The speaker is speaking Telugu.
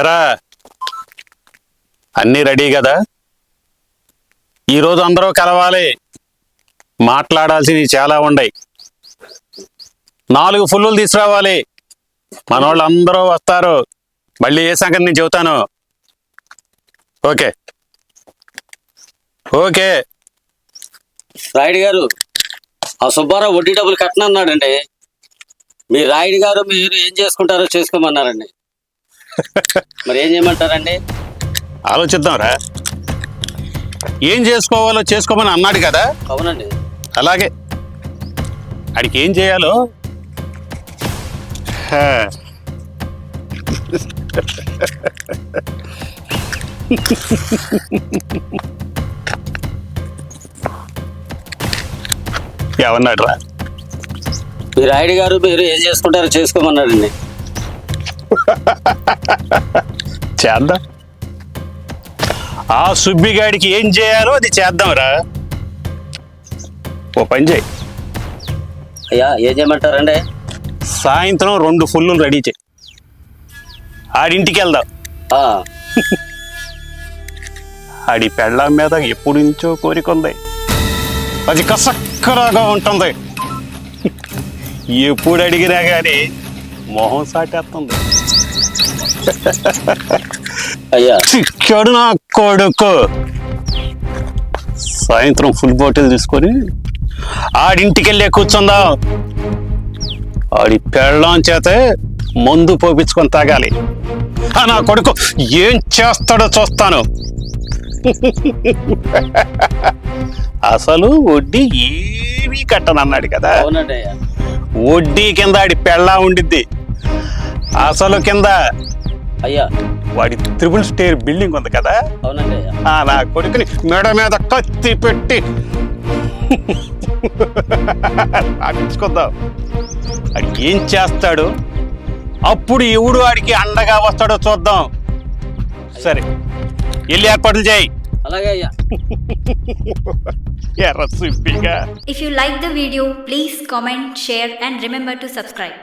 ఎరా? అన్నీ రెడీ కదా? ఈరోజు అందరూ కలవాలి. మాట్లాడాల్సినవి చాలా ఉన్నాయి. నాలుగు ఫుల్లు తీసుకురావాలి. మనోళ్ళు అందరూ వస్తారు. మళ్ళీ ఏ సంగతి నేను చెబుతాను? ఓకే. ఓకే. రాయుడు గారు ఆ సుబ్బారావు వడ్డీ డబ్బులు కట్టనన్నాడండి. మీ రాయుడు గారు మీరు ఏం చేసుకుంటారో చేసుకోమన్నారండి. మరి ఏం చేయమంటారండి? ఆలోచిద్దాంరా. ఏం చేసుకోవాలో చేసుకోమని అన్నాడు కదా? అవునండి. అలాగే. ఆడికి ఏం చేయాలో? హా. ఏమన్నాడు రా మీ రాయుడు గారు మీరు ఏం చేసుకుంటారో చేసుకోమన్నాడండి. చేద్దాం. ఆ సుబ్బిగాడికి ఏం చేయాలో అది చేద్దాంరా. ఓ పని చేయి. అయ్యా ఏం చేయమంటారండి? సాయంత్రం రెండు ఫుల్లు రెడీ చేయి. ఆడింటికి వెళ్దాం ఆ, ఆడి పెళ్ళాం మీద ఎప్పుడు నుంచో కోరిక ఉంది. అది కసక్కరాగా ఉంటుంది. ఎప్పుడు అడిగినా కానీ మొహం సాటేస్తుంది అయ్యా. చిక్కాడు నా కొడుకు. సాయంత్రం ఫుల్ బాటిల్ తీసుకొని ఆడింటికి వెళ్ళే కూర్చుందాం? ఆడి పెళ్ళాం చేతే మందు పోపించుకొని తాగాలి. ఆ నా కొడుకు ఏం చేస్తాడో చూస్తాను. అసలు వడ్డీ ఏమీ కట్టనన్నాడు కదా. వడ్డీ కింద ఆడి పెళ్ళా ఉండిద్ది. అసలు కింద అయ్యా. వాడి త్రిబుల్ స్టేర్ బిల్డింగ్ ఉంది కదా? అవునండి ఆ నా కొడుకుని మెడ మీద కత్తి పెట్టి ఆపించుకుందాం అది ఏం చేస్తాడు? అప్పుడు ఎవడు వాడికి అండగా వస్తాడో చూద్దాం. సరే వెళ్ళి ఏర్పాట్లు చేయి. అలాగే అయ్యా ఎర్ర సుబ్బిగా If you like the video, please comment, share and remember to subscribe.